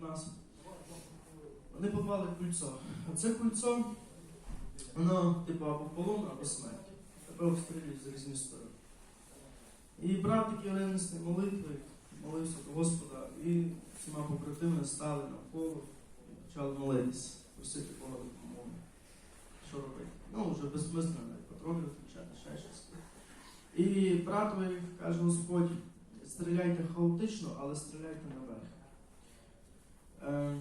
нас. Вони попали в кульцо. А це кульцо, воно типу або полон, або смерть. Тебе обстрілюють з різних сторон. І брат такий ревнісний молитви, молився до Господа, і всіма побратими стали навколо і почали молитися, просити Бога допомоги. Що робити? Ну, вже безсмислено навіть патрони включати, ще щось. І братові каже Господь, стріляйте хаотично, але стріляйте наверх. Е,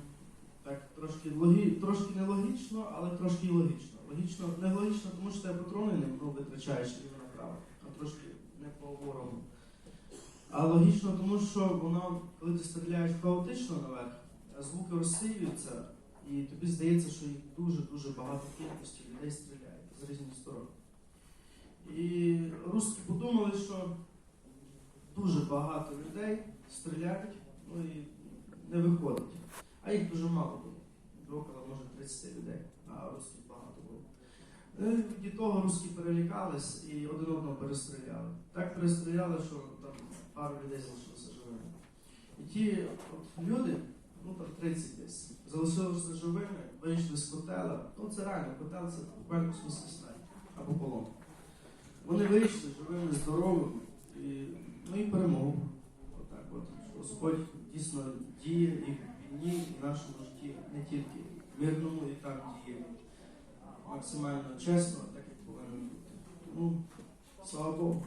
так, трошки, трошки нелогічно, але трошки і логічно. Логічно, не логічно, тому що тебе патрони не ну, витрачаєш ліво направо, а трошки не по ворогу. А логічно, тому що воно, коли ти стріляєш хаотично наверх, звуки розсіюються, і тобі здається, що їх дуже-дуже багато кількості людей стріляють з різних сторон. І русські подумали, що дуже багато людей стріляють, ну і не виходить. А їх дуже мало було. Около, може, 30 людей, а русських багато було. Ну, Від того русські перелякались і один одного перестріляли. Так перестріляли, що там пару людей залишилося живими. І ті от люди, ну там 30 десь, залишилися живими, вийшли з котела. Ну це реально, котел це буквально в смысле або полон. Вони вийшли живими, здоровими і, ну і перемогу. Отак от. Що Господь дійсно діє і в війні, і в нашому житті, не тільки мирному, і там діє максимально чесно, так як повинно бути. Тому слава Богу.